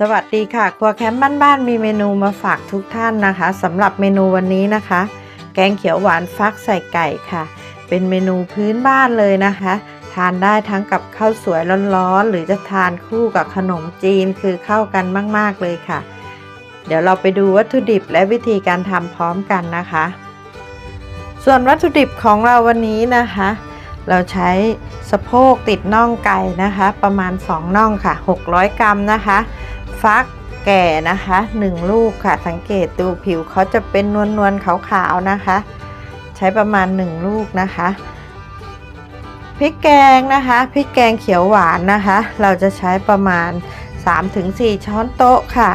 สวัสดีค่ะ ครัวแคมป์บ้านๆมีเมนูมาฝากทุกท่านนะคะสำหรับเมนูวันนี้นะคะ แกงเขียวหวานฟักใส่ไก่ค่ะ เป็นเมนูพื้นบ้านเลยนะคะ ทานได้ทั้งกับข้าวสวยร้อนๆหรือจะทานคู่กับขนมจีนคือเข้ากันมากๆเลยค่ะ เดี๋ยวเราไปดูวัตถุดิบและวิธีการทำพร้อมกันนะคะ ส่วนวัตถุดิบของเราวันนี้นะคะ เราใช้สะโพกติดน่องไก่นะคะ ประมาณ 2 น่องค่ะ 600 กรัมนะคะ ฟักแก่นะคะ1ลูกค่ะ สังเกตดูผิวเขาจะเป็นนวลๆขาวๆนะคะ ใช้ประมาณ 1 ลูกนะคะพริกแกงนะคะพริกแกงเขียวหวานนะคะ เราจะใช้ประมาณ 3-4 ช้อนโต๊ะค่ะ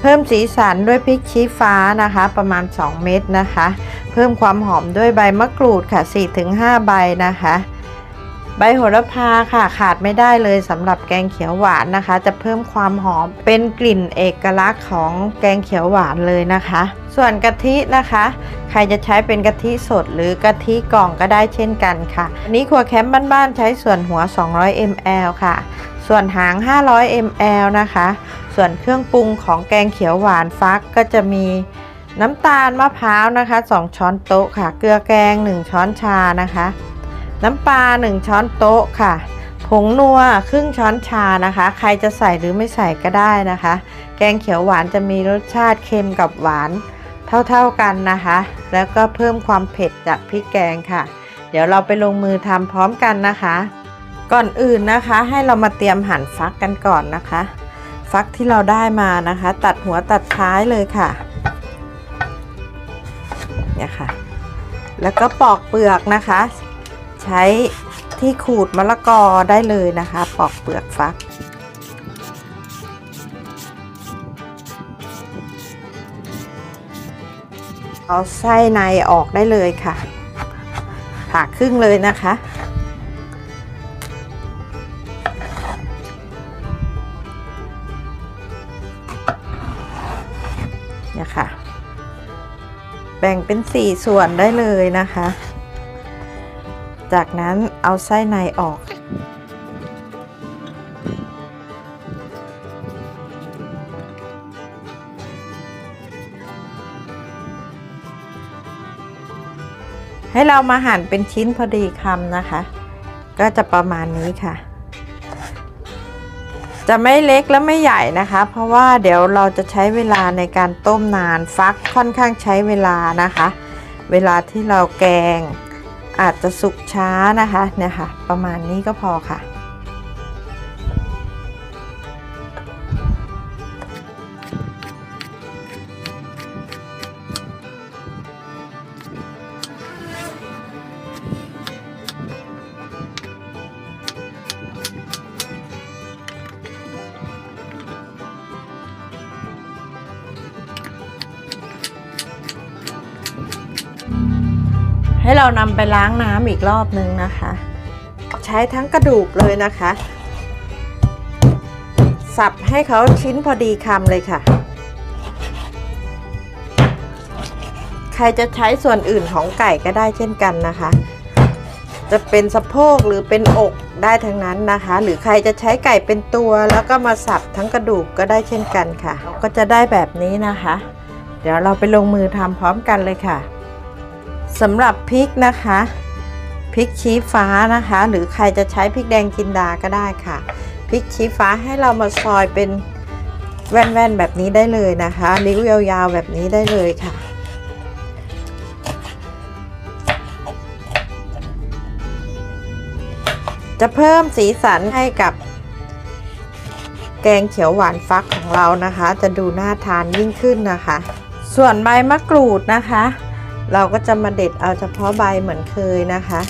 เพิ่มสีสันด้วยพริกชี้ฟ้านะคะ ประมาณ 2 เม็ดนะคะ เพิ่มความหอมด้วยใบมะกรูดค่ะ 4-5 ใบนะคะ ใบโหระพาค่ะขาดไม่ได้เลยสำหรับแกงเขียวหวานนะคะ จะเพิ่มความหอมเป็นกลิ่นเอกลักษณ์ของแกงเขียวหวานเลยนะคะ ส่วนกะทินะคะ ใครจะใช้เป็นกะทิสดหรือกะทิกล่องก็ได้เช่นกันค่ะนี้ครัวแคมป์บ้านๆใช้ส่วนหัว 200 ml ค่ะ ส่วนหาง 500 ml นะคะ ส่วนเครื่องปรุงของแกงเขียวหวานฟักก็จะมีน้ำตาลมะพร้าวนะคะ 2 ช้อนโต๊ะค่ะ เกลือแกง 1 ช้อนชานะคะ น้ำปลา 1 ช้อนโต๊ะค่ะ ผงนัวครึ่งช้อนชานะคะ ใครจะใส่หรือไม่ใส่ก็ได้นะคะ แกงเขียวหวานจะมีรสชาติเค็มกับหวานเท่าๆกันนะคะ แล้วก็เพิ่มความเผ็ดจากพริกแกงค่ะ เดี๋ยวเราไปลงมือทำพร้อมกันนะคะ ก่อนอื่นนะคะ ให้เรามาเตรียมหั่นฟักกันก่อนนะคะ ฟักที่เราได้มานะคะ ตัดหัวตัดท้ายเลยค่ะเนี่ยค่ะ แล้วก็ปอกเปลือกนะคะ ใช้ที่ขูดมะละกอได้เลยนะคะ ปอกเปลือกฟัก เอาไส้ในออกได้เลยค่ะ ผ่าครึ่งเลยนะคะเนี่ยค่ะ แบ่งเป็นสี่ส่วนได้เลยนะคะ จากนั้นเอาไส้ในออก ให้เรามาหั่นเป็นชิ้นพอดีคำนะคะ ก็จะประมาณนี้ค่ะ จะไม่เล็กและไม่ใหญ่นะคะ เพราะว่าเดี๋ยวเราจะใช้เวลาในการต้มนานฟักค่อนข้างใช้เวลานะคะ เวลาที่เราแกง อาจจะสุกช้านะคะเนี่ยค่ะ ประมาณนี้ก็พอค่ะ ให้เรานำไปล้างน้ำอีกรอบนึงนะคะ ใช้ทั้งกระดูกเลยนะคะ สับให้เขาชิ้นพอดีคำเลยค่ะ ใครจะใช้ส่วนอื่นของไก่ก็ได้เช่นกันนะคะ จะเป็นสะโพกหรือเป็นอกได้ทั้งนั้นนะคะ หรือใครจะใช้ไก่เป็นตัวแล้วก็มาสับทั้งกระดูกก็ได้เช่นกันค่ะ ก็จะได้แบบนี้นะคะ เดี๋ยวเราไปลงมือทำพร้อมกันเลยค่ะ สำหรับพริกนะคะพริกชี้ฟ้านะคะ หรือใครจะใช้พริกแดงจินดาก็ได้ค่ะพริกชี้ฟ้าให้เรามาซอยเป็นแว่นๆแบบนี้ได้เลยนะคะริ้วยาวๆแบบนี้ได้เลยค่ะ จะเพิ่มสีสันให้กับ แกงเขียวหวานฟักของเรานะคะ จะดูน่าทานยิ่งขึ้นนะคะ ส่วนใบมะกรูดนะคะ เราก็จะมาเด็ดเอาเฉพาะใบเหมือนเคยนะคะ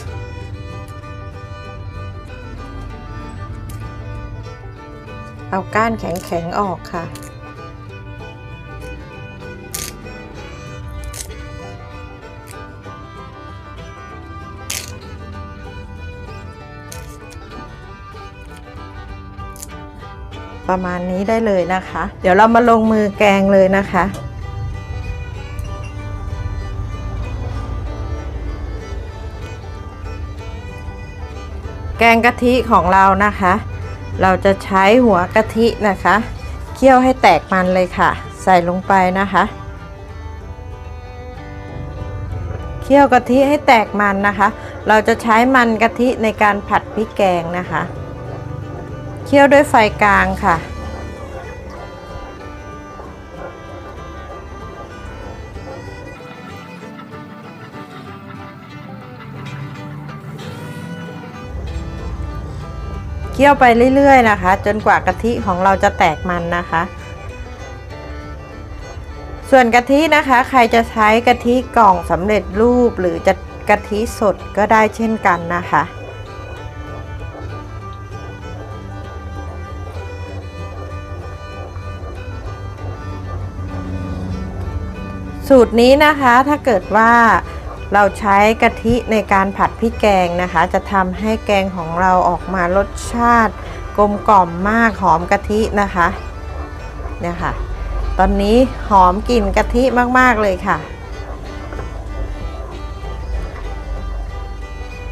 เอาก้านแข็งๆออกค่ะประมาณนี้ได้เลยนะคะ เดี๋ยวเรามาลงมือแกงเลยนะคะ แกงกะทิของเรานะคะ เราจะใช้หัวกะทินะคะเคี่ยวให้แตกมันเลยค่ะ ใส่ลงไปนะคะเคี่ยวกะทิให้แตกมันนะคะ เราจะใช้มันกะทิในการผัดพริกแกงนะคะ เคี่ยวด้วยไฟกลางค่ะ คี่ยวไปเรื่อยๆนะคะ จนกว่ากะทิของเราจะแตกมันนะคะ ส่วนกะทินะคะ ใครจะใช้กะทิกล่องสำเร็จรูปหรือจะกะทิสดก็ได้เช่นกันนะคะ สูตรนี้นะคะถ้าเกิดว่า เราใช้กะทิในการผัดพริกแกงนะคะ จะทำให้แกงของเราออกมารสชาติ กลมกล่อมมากหอมกะทินะคะเนี่ยค่ะ ตอนนี้หอมกลิ่นกะทิมากๆเลยค่ะ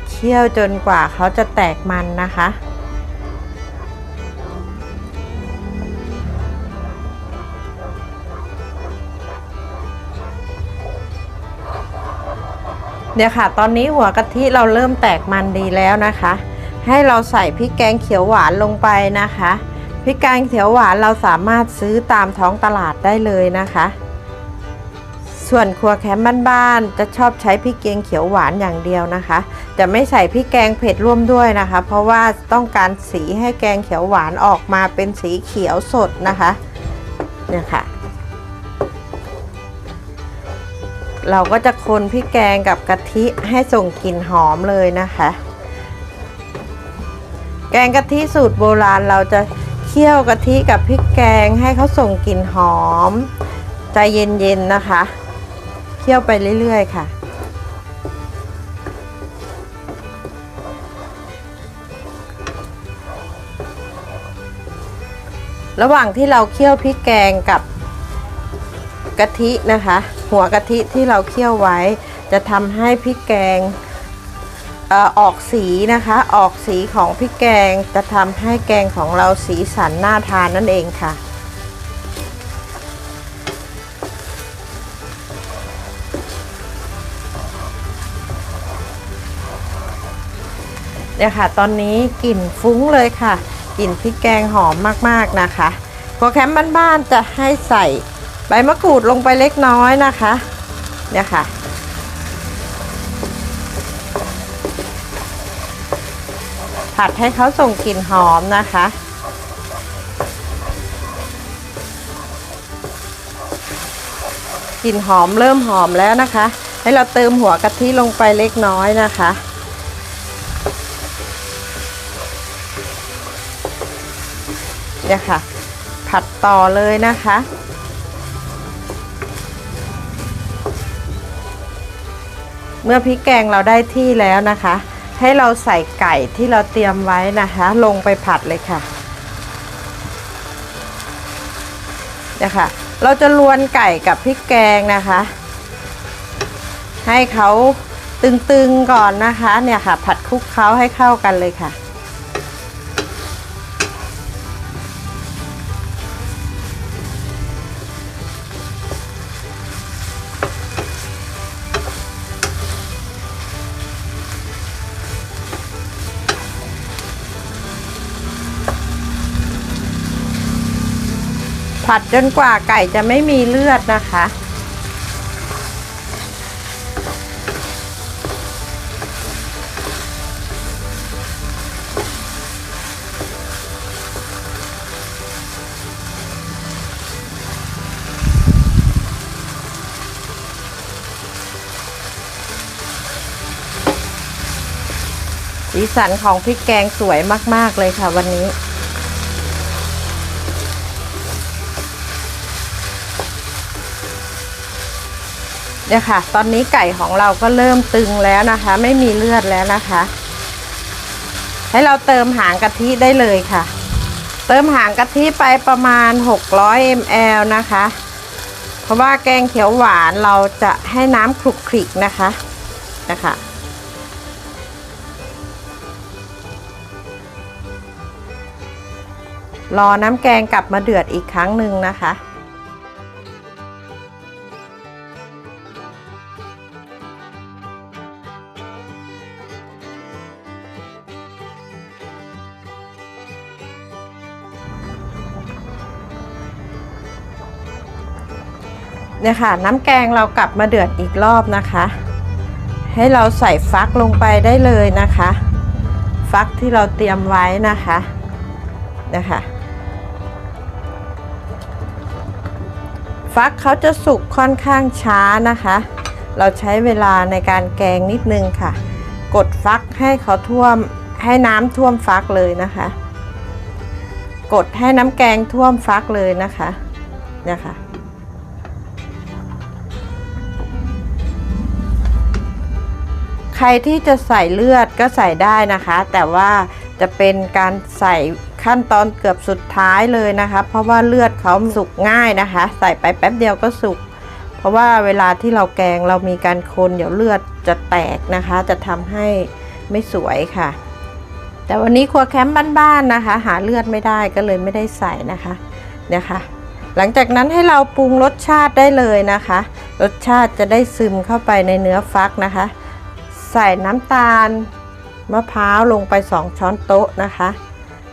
เคี่ยวจนกว่าเขาจะแตกมันนะคะ เดี๋ยวค่ะ ตอนนี้หัวกะทิเราเริ่มแตกมันดีแล้วนะคะ ให้เราใส่พริกแกงเขียวหวานลงไปนะคะพริกแกงเขียวหวานเราสามารถซื้อตามท้องตลาดได้เลยนะคะ ส่วนครัวแคมป์บ้านๆจะชอบใช้พริกแกงเขียวหวานอย่างเดียวนะคะ จะไม่ใส่พริกแกงเผ็ดร่วมด้วยนะคะ เพราะว่าต้องการสีให้แกงเขียวหวานออกมาเป็นสีเขียวสดนะคะเนี่ยค่ะ เราก็จะคนพริกแกงกับกะทิให้ส่งกลิ่นหอมเลยนะคะ แกงกะทิสูตรโบราณเราจะเคี่ยวกะทิกับพริกแกงให้เขาส่งกลิ่นหอม ใจเย็นๆนะคะ เคี่ยวไปเรื่อยๆค่ะ ระหว่างที่เราเคี่ยวพริกแกงกับ กะทินะคะ หัวกะทิที่เราเคี่ยวไว้ จะทำให้พริกแกงออกสีนะคะ ออกสีของพริกแกงจะทำให้แกงของเราสีสันน่าทานนั่นเองค่ะ เนี่ยค่ะ ตอนนี้กลิ่นฟุ้งเลยค่ะ กลิ่นพริกแกงหอมมากๆนะคะโปรแกรมบ้านๆจะให้ใส่ ใบมะกรูดลงไปเล็กน้อยนะคะ เนี่ยค่ะ ผัดให้เขาส่งกลิ่นหอมนะคะ กลิ่นหอมเริ่มหอมแล้วนะคะ ให้เราเติมหัวกะทิลงไปเล็กน้อยนะคะเนี่ยค่ะ ผัดต่อเลยนะคะ เมื่อพริกแกงเราได้ที่แล้วนะคะ ให้เราใส่ไก่ที่เราเตรียมไว้นะคะ ลงไปผัดเลยค่ะเนี่ยค่ะเราจะลวนไก่กับพริกแกงนะคะ ให้เขาตึงๆก่อนนะคะเนี่ยค่ะ ผัดคลุกเคล้าให้เข้ากันเลยค่ะ ผัดจนกว่าไก่จะไม่มีเลือดนะคะ สีสันของพริกแกงสวยมาก ๆ เลยค่ะวันนี้ เนี่ยค่ะ ตอนนี้ไก่ของเราก็เริ่มตึงแล้วนะคะ ไม่มีเลือดแล้วนะคะ ให้เราเติมหางกะทิได้เลยค่ะ เติมหางกะทิไปประมาณ 600 ml นะคะ เพราะว่าแกงเขียวหวานเราจะให้น้ำคลุกคลิกนะคะนะคะรอน้ำแกงกลับมาเดือดอีกครั้งหนึ่งนะคะ เนี่ยค่ะ น้ำแกงเรากลับมาเดือดอีกรอบนะคะ ให้เราใส่ฟักลงไปได้เลยนะคะ ฟักที่เราเตรียมไว้นะคะนะคะฟักเขาจะสุกค่อนข้างช้านะคะ เราใช้เวลาในการแกงนิดนึงค่ะ กดฟักให้เขาท่วมให้น้ำท่วมฟักเลยนะคะ กดให้น้ำแกงท่วมฟักเลยนะคะเนี่ยค่ะ ใครที่จะใส่เลือดก็ใส่ได้นะคะ แต่ว่าจะเป็นการใส่ขั้นตอนเกือบสุดท้ายเลยนะคะ เพราะว่าเลือดเขาสุกง่ายนะคะ ใส่ไปแป๊บเดียวก็สุก เพราะว่าเวลาที่เราแกงเรามีการคนเดี๋ยวเลือดจะแตกนะคะ จะทำให้ไม่สวยค่ะ แต่วันนี้ครัวแคมป์บ้านๆนะคะ หาเลือดไม่ได้ก็เลยไม่ได้ใส่นะคะเนี่ยค่ะหลังจากนั้นให้เราปรุงรสชาติได้เลยนะคะ รสชาติจะได้ซึมเข้าไปในเนื้อฟักนะคะ ใส่น้ำตาลมะพร้าวลงไป 2 ช้อนโต๊ะนะคะ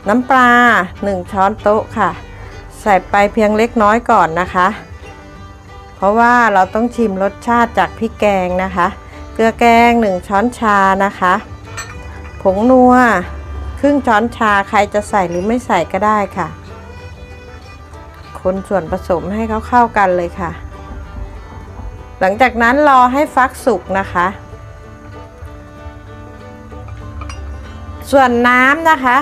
น้ำปลา 1 ช้อนโต๊ะค่ะ ใส่ไปเพียงเล็กน้อยก่อนนะคะ เพราะว่าเราต้องชิมรสชาติจากพริกแกงนะคะ เกลือแกง 1 ช้อนชานะคะ ผงนัวครึ่งช้อนชาใครจะใส่หรือไม่ใส่ก็ได้ค่ะ คนส่วนผสมให้เขาเข้ากันเลยค่ะ หลังจากนั้นรอให้ฟักสุกนะคะ ส่วนน้ำนะคะ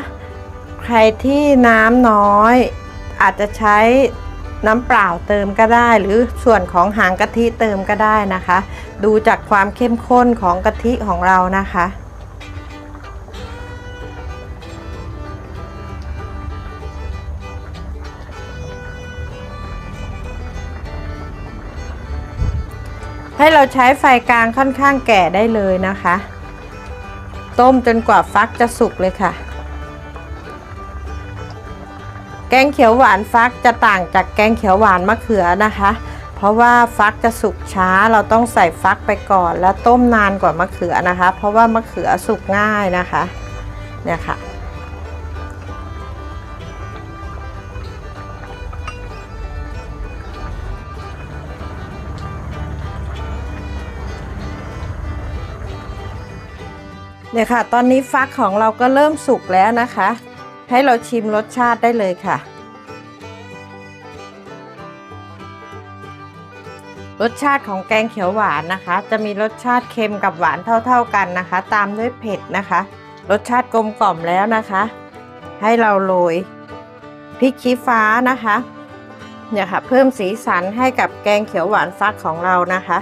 ใครที่น้ำน้อย อาจจะใช้น้ำเปล่าเติมก็ได้ หรือส่วนของหางกะทิเติมก็ได้นะคะ ดูจากความเข้มข้นของกะทิของเรานะคะ ให้เราใช้ไฟกลางค่อนข้างแก่ได้เลยนะคะ ต้มจนกว่าฟักจะสุกเลยค่ะ แกงเขียวหวานฟักจะต่างจากแกงเขียวหวานมะเขือนะคะ เพราะว่าฟักจะสุกช้าเราต้องใส่ฟักไปก่อน แล้วต้มนานกว่ามะเขือนะคะ เพราะว่ามะเขือสุกง่ายนะคะเนี่ยค่ะ เนี่ยค่ะ ตอนนี้ฟักของเราก็เริ่มสุกแล้วนะคะ ให้เราชิมรสชาติได้เลยค่ะ รสชาติของแกงเขียวหวานนะคะ จะมีรสชาติเค็มกับหวานเท่าๆกันนะคะ ตามด้วยเผ็ดนะคะ รสชาติกลมกล่อมแล้วนะคะ ให้เราโรยพริกชี้ฟ้านะคะเนี่ยค่ะ เพิ่มสีสันให้กับแกงเขียวหวานฟักของเรานะคะ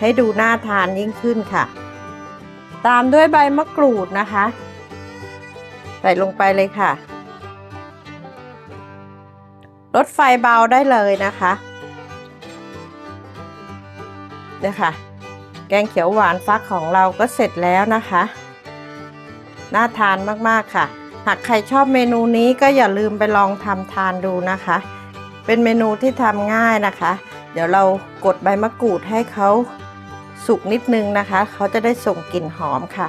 ให้ดูน่าทานยิ่งขึ้นค่ะ ตามด้วยใบมะกรูดนะคะ ใส่ลงไปเลยค่ะลดไฟเบาได้เลยนะคะเนี่ยค่ะ แกงเขียวหวานฟักของเราก็เสร็จแล้วนะคะ น่าทานมากๆค่ะ หากใครชอบเมนูนี้ก็อย่าลืมไปลองทำทานดูนะคะ เป็นเมนูที่ทำง่ายนะคะ เดี๋ยวเรากดใบมะกรูดให้เขา สุกนิดนึงนะคะ เขาจะได้ส่งกลิ่นหอมค่ะ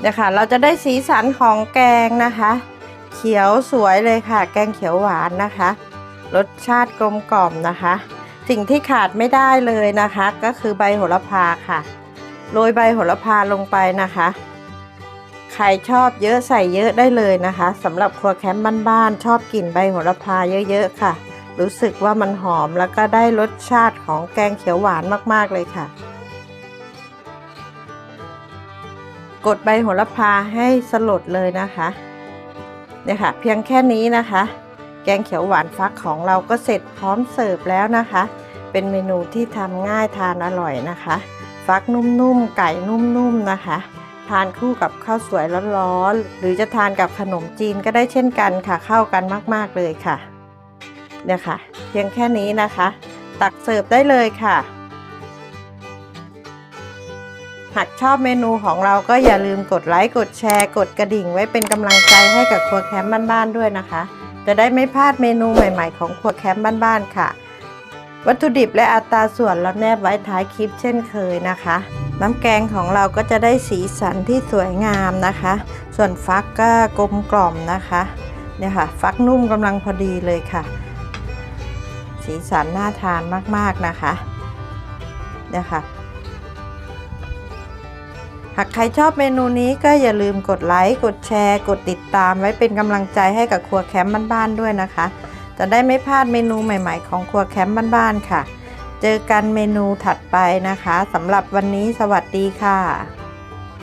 เดี๋ยวค่ะ เราจะได้สีสันของแกงนะคะ เขียวสวยเลยค่ะ แกงเขียวหวานนะคะ รสชาติกลมกล่อมนะคะ สิ่งที่ขาดไม่ได้เลยนะคะ ก็คือใบโหระพาค่ะ โรยใบโหระพาลงไปนะคะ รชอบเยอะใส่เยอะได้เลยนะคะสำหรับครัวแคมป์บ้านๆชอบกลิ่นใบโหระพาเยอะๆค่ะ รู้สึกว่ามันหอมแล้วก็ได้รสชาติของแกงเขียวหวานมากๆเลยค่ะ กดใบโหระพาให้สลดเลยนะคะเนี่ยค่ะ เพียงแค่นี้นะคะ แกงเขียวหวานฟักของเราก็เสร็จพร้อมเสิร์ฟแล้วนะคะ เป็นเมนูที่ทำง่ายทานอร่อยนะคะ ฟักนุ่มๆไก่นุ่มๆนะคะ ทานคู่กับข้าวสวยร้อนๆ หรือจะทานกับขนมจีนก็ได้เช่นกันค่ะ เข้ากันมากๆเลยค่ะ เนี่ยค่ะ เพียงแค่นี้นะคะ ตักเสิร์ฟได้เลยค่ะ หากชอบเมนูของเราก็อย่าลืมกดไลค์ กดแชร์ กดกระดิ่งไว้เป็นกำลังใจให้กับครัวแคมป์บ้านๆด้วยนะคะ จะได้ไม่พลาดเมนูใหม่ ๆ ของครัวแคมป์บ้านๆค่ะ วัตถุดิบและอัตราส่วนเราแนบไว้ท้ายคลิปเช่นเคยนะคะ น้ำแกงของเราก็จะได้สีสันที่สวยงามนะคะ ส่วนฟักก็กลมกล่อมนะคะเนี่ยค่ะ ฟักนุ่มกำลังพอดีเลยค่ะ สีสันน่าทานมากๆนะคะเนี่ยค่ะหากใครชอบเมนูนี้ก็อย่าลืมกดไลค์ กดแชร์ กดติดตามไว้เป็นกำลังใจให้กับครัวแคมป์บ้านๆด้วยนะคะ จะได้ไม่พลาดเมนูใหม่ ๆ ของครัวแคมป์บ้านๆค่ะ เจอกันเมนูถัดไปนะคะสำหรับวันนี้สวัสดีค่ะ